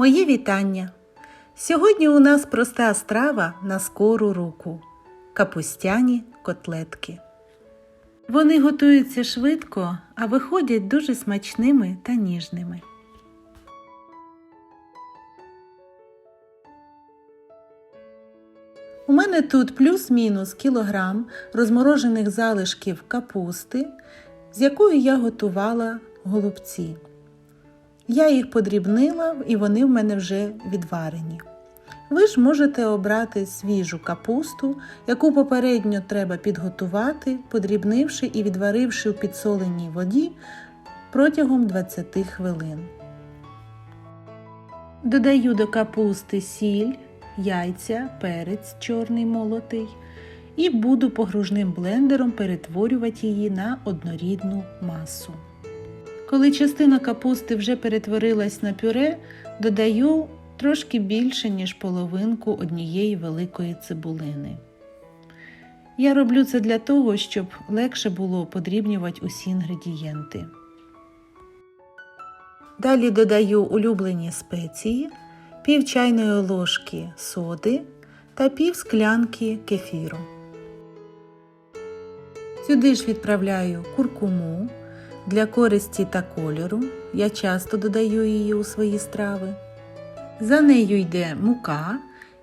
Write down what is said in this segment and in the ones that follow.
Мої вітання! Сьогодні у нас проста страва на скору руку капустяні котлетки. Вони готуються швидко, а виходять дуже смачними та ніжними. У мене тут плюс-мінус кілограм розморожених залишків капусти, з якою я готувала голубці. Я їх подрібнила і вони в мене вже відварені. Ви ж можете обрати свіжу капусту, яку попередньо треба підготувати, подрібнивши і відваривши в підсоленій воді протягом 20 хвилин. Додаю до капусти сіль, яйця, перець чорний молотий і буду погружним блендером перетворювати її на однорідну масу. Коли частина капусти вже перетворилась на пюре, додаю трошки більше, ніж половинку однієї великої цибулини. Я роблю це для того, щоб легше було подрібнювати усі інгредієнти. Далі додаю улюблені спеції, пів чайної ложки соди та пів склянки кефіру. Сюди ж відправляю куркуму для користі та кольору. Я часто додаю її у свої страви. За нею йде мука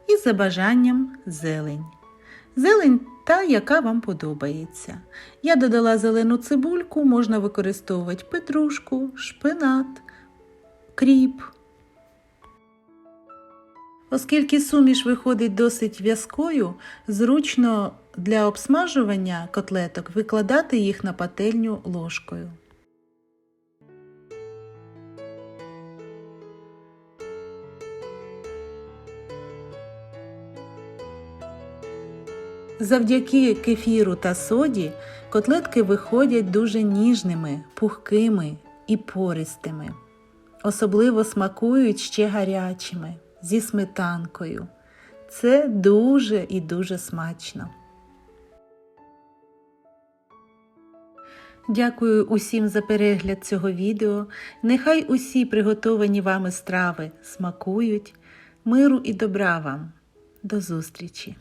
і за бажанням зелень. Зелень та, яка вам подобається. Я додала зелену цибульку, можна використовувати петрушку, шпинат, кріп. Оскільки суміш виходить досить в'язкою, зручно для обсмажування котлеток викладати їх на пательню ложкою. Завдяки кефіру та соді котлетки виходять дуже ніжними, пухкими і пористими. Особливо смакують ще гарячими, зі сметанкою. Це дуже і дуже смачно. Дякую усім за перегляд цього відео. Нехай усі приготовані вами страви смакують. Миру і добра вам. До зустрічі!